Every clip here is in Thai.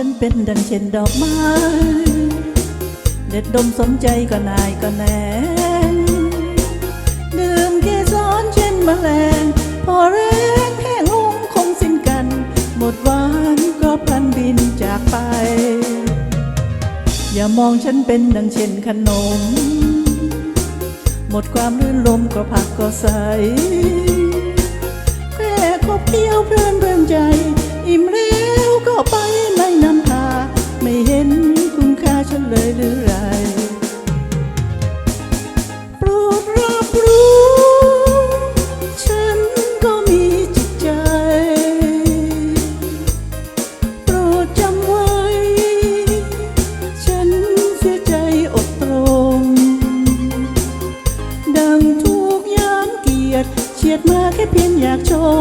ฉันเป็นดังเช่นดอกไม้ เด็ดดมสมใจก็นายก็แนงดื่มเกสรเช่นแมลง พอแรงแห้งลงคงสิ้นกัน หมดหวานก็พลันบินจากไป อย่ามองฉันเป็นดังเช่นขนม หมดความรื่นลมก็ผักก็ใสแค่คบเคี้ยวเพลินเพลินใจ อิ่มแล้ว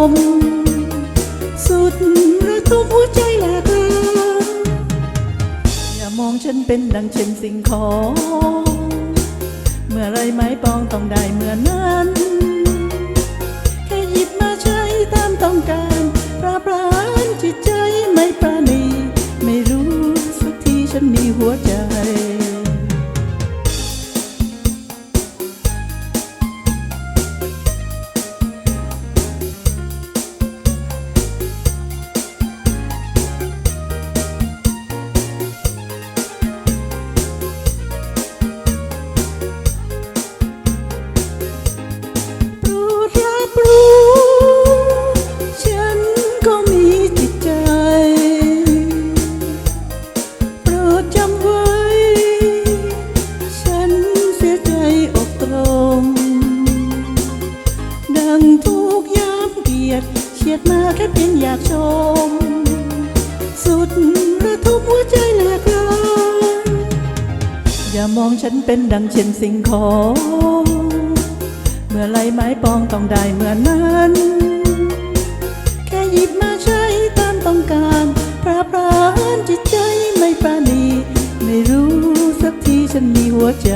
ม สุดระทมหัวใจแหลกลานอย่ามองฉันเป็นดังเช่นสิ่งของ เมื่อไรไม้ปองต้องได้เมื่อนั้น แค่หยิบมาใช้ตามต้องการปราบปรานจิตใจไม่ปราณี ไม่รู้สักทีฉันมีหัวใจียดมาแค่เพียงอยากชม สุดระทมหัวใจแหลกลานอย่ามองฉันเป็นดังเช่นสิ่งของ เมื่อไรไม้ปองต้องได้เมื่อนั้น แค่หยิบมาใช้ตามต้องการปราบปรานจิตใจไม่ปราณี ไม่รู้สักทีฉันมีหัวใจ